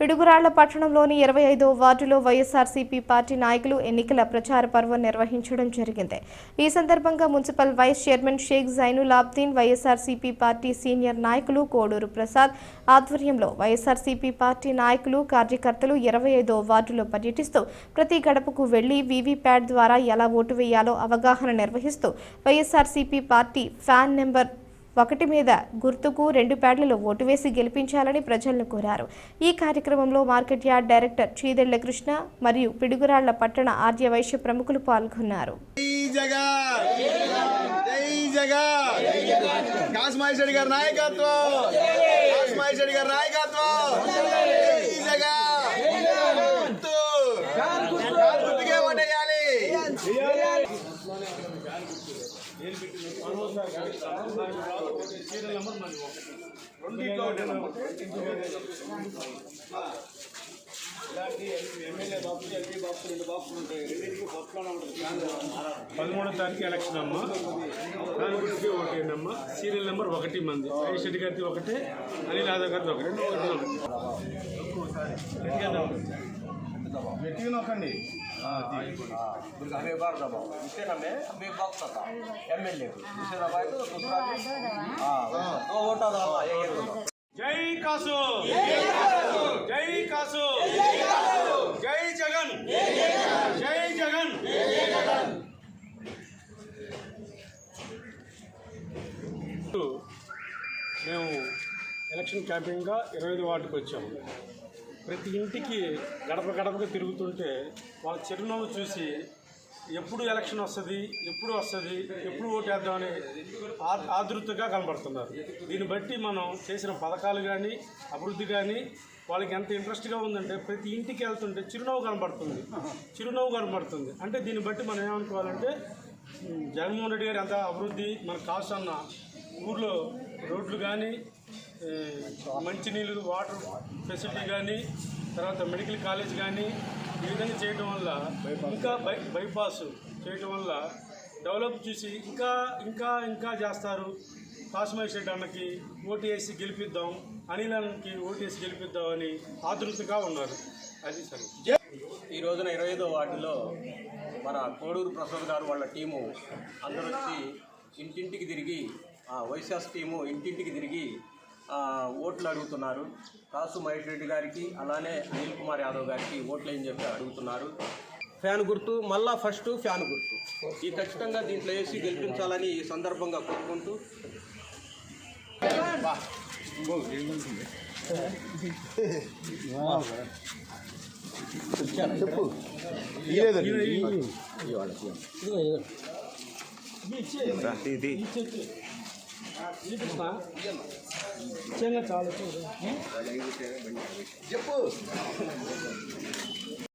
పిడుగురాళ్ళ పట్టణంలోని ఇరవై ఐదో వార్డులో వైఎస్ఆర్సీపీ పార్టీ నాయకులు ఎన్నికల ప్రచార పర్వం నిర్వహించడం జరిగింది. ఈ సందర్భంగా municipal vice chairman Sheikh Zainul Abedin YSRCP party senior నాయకులు కోడూరు ప్రసాద్ ఆధ్వర్యంలో వైఎస్ఆర్సీపీ పార్టీ నాయకులు కార్యకర్తలు ఇరవై ఐదో వార్డులో పర్యటిస్తూ ప్రతి గడపకు వెళ్ళి వీవీప్యాట్ ద్వారా ఎలా ఓటు వేయాలో అవగాహన నిర్వహిస్తూ వైఎస్ఆర్సీపీ పార్టీ ఫ్యాన్ నెంబర్ ఒకటి మీద గుర్తుకు రెండు ప్యాడ్లలో ఓటు వేసి గెలిపించాలని ప్రజలను కోరారు. ఈ కార్యక్రమంలో market yard director Chidella Krishna మరియు పిడుగురాళ్ళ పట్టణ ఆర్య వైశ్య ప్రముఖులు పాల్గొన్నారు. గారి నాయకత్వం! గారి నాయకత్వం జై జగన్ గుర్తు గుర్తుకే ఓటేయాలి పదమూడో తారీఖు ఎలక్షన్ అమ్మ. దాని గురించి ఒకటి అమ్మ. సీరియల్ నెంబర్ ఒకటి మంది. మహేష్ రెడ్డి గారిది ఒకటే అనిల్ యాదవ్ గారిది ఒకటి. రెండు ఒకటి గట్టిగా నొక్కండి हमें बार दबाओ इसे हमें हमें बॉक्स था एमएलए को इसे दबाए तो दूसरा भी हाँ वैसा। दो वोटा दबा ये ये दो జై కాసు జై కాసు జై జగన్ జై జగన్ మేము ఎలక్షన్ క్యాంపెయిన్గా ఇరవై ఐదు వార్డుకి వచ్చాము ప్రతి ఇంటికి గడప గడపగా తిరుగుతుంటే వాళ్ళ చిరునవ్వు చూసి ఎప్పుడు ఎలక్షన్ వస్తుంది ఎప్పుడు వస్తుంది ఎప్పుడు ఓటేద్దామని ఆ- కనబడుతున్నారు. దీన్ని బట్టి మనం చేసిన పథకాలు కానీ అభివృద్ధి కానీ వాళ్ళకి ఎంత ఇంట్రెస్ట్గా ఉందంటే ప్రతి ఇంటికి వెళ్తుంటే చిరునవ్వు కనబడుతుంది. చిరునవ్వు కనబడుతుంది. అంటే దీన్ని బట్టి మనం ఏమనుకోవాలంటే జగన్మోహన్ రెడ్డి గారు ఎంత అభివృద్ధి మన కాస్ట్ అన్న ఊర్లో రోడ్లు కానీ మంచినీళ్ళు వాటర్ ఫెసిలిటీ కానీ తర్వాత మెడికల్ కాలేజ్ కానీ ఈ విధంగా చేయడం వల్ల ఇంకా బై బైపాస్ చేయడం వల్ల డెవలప్ చూసి ఇంకా ఇంకా ఇంకా చేస్తారు. కాస్మేష్ రెడ్డి అన్నకి ఓటు గెలిపిద్దాం అనిల్ అన్నకి ఓటు వేసి గెలిపిద్దాం అని ఆతృతగా ఉన్నారు. అది సరే. ఈ రోజున ఇరవై ఐదో వార్డులో మన కోడూరు ప్రసాద్ గారు వాళ్ళ టీము అందరూ వచ్చి ఇంటింటికి తిరిగి వైశాస్ టీము ఇంటింటికి తిరిగి ఆ, ఓట్లు అడుగుతున్నారు. కాసు మహేష్ రెడ్డి గారికి అలానే అనిల్ కుమార్ యాదవ్ గారికి ఓట్లు అని చెప్పి అడుగుతున్నారు. ఫ్యాన్ గుర్తు మళ్ళా ఫస్ట్ ఫ్యాన్ గుర్తు. ఈ ఖచ్చితంగా దీంట్లో వేసి గెలిపించాలని ఈ సందర్భంగా కోరుకుంటూ. చాలు చెప్పు.